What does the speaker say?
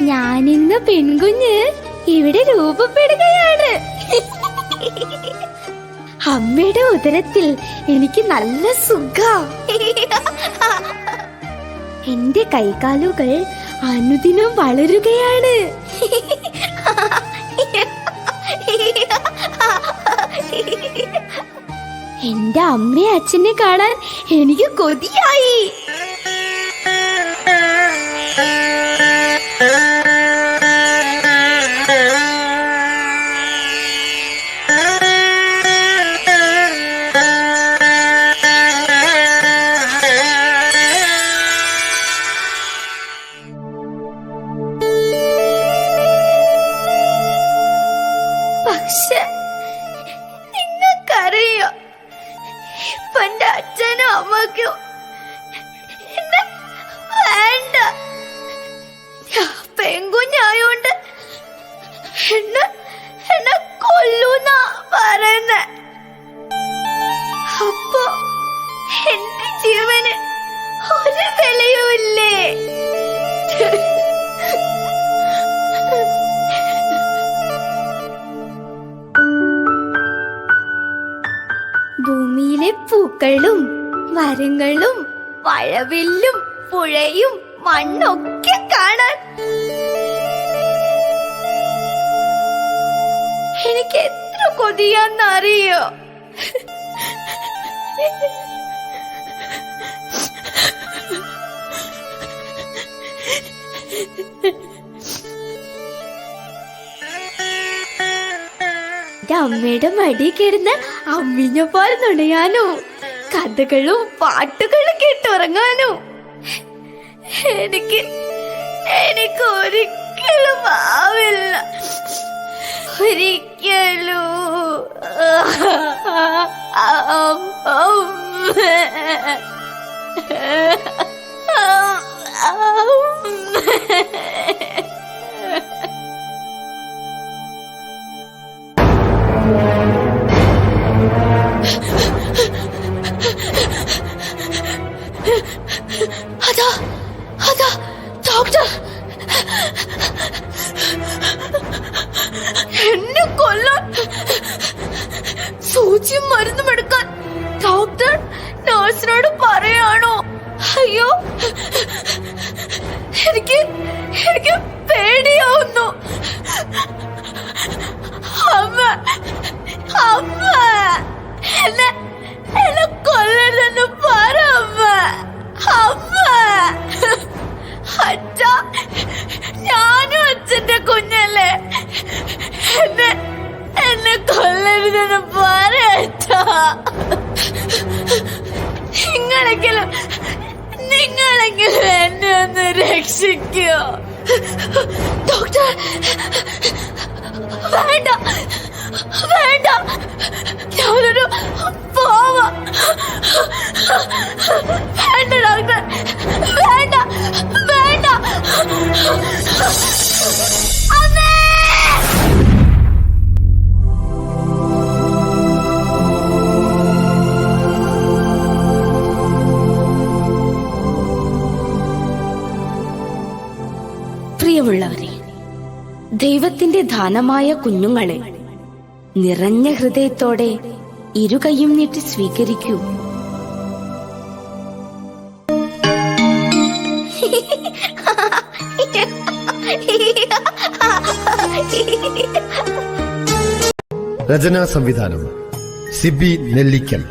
ഞാനിന്ന് പെൺകുഞ്ഞ് ഇവിടെ രൂപപ്പെടുകയാണ്. അമ്മയുടെ ഉദരത്തിൽ എനിക്ക് നല്ല സുഖ. എന്റെ കൈകാലുകൾ അനുദിനം വളരുകയാണ്. എന്റെ അമ്മയെ അച്ഛനെ കാണാൻ എനിക്ക് കൊതിയായി. പക്ഷെ എന്റെ അച്ഛനും അമ്മയ്ക്കും എന്നെ വേണ്ട. പെങ്കുഞ്ഞായോണ്ട് എന്നെ എന്നെ കൊല്ലൂന്ന പറയുന്നേ. അപ്പോ എന്റെ ജീവന് ഒരു വിലയുമില്ലേ? ഭൂമിയിലെ പൂക്കളും മരങ്ങളും മഴവില്ലും പുഴയും മണ്ണൊക്കെ കാണാൻ. എനിക്ക് എത്ര കൊതിയാന്നറിയോ എന്റെ അമ്മയുടെ മടി കിടന്ന് അമ്മിഞ്ഞ പോലെ നുണയാനോ കഥകളും പാട്ടുകളും കേട്ടുറങ്ങാനോ എനിക്ക് എനിക്ക് ഒരിക്കലും ആവില്ല. ഒരിക്കലും. അതാ അതാ ഡോക്ടർ എന്നെ കൊല്ലാൻ സൂചിയും മരുന്നും എടുക്കാൻ ഡോക്ടർ നഴ്സിനോട് പറയാണോ? അയ്യോ എനിക്ക് എനിക്ക് പേടിയാവുന്നു. അമ്മ അമ്മ. നിങ്ങളെങ്കിലും നിങ്ങളെങ്കിലും എന്നെ ഒന്ന് രക്ഷിക്കോ. ഡോക്ടർ വേണ്ട വേണ്ട. ഞാനൊരു പോവ. വേണ്ട ഡോക്ടർ വേണ്ട വേണ്ട. അമ്മേ! പ്രിയമുള്ളവരെ ദൈവത്തിന്റെ ദാനമായ കുഞ്ഞുങ്ങളെ നിറഞ്ഞ ഹൃദയത്തോടെ ഇരുകൈയും നീട്ടി സ്വീകരിക്കൂ. രചനാ സംവിധാനം സിബി നെല്ലിക്കൽ.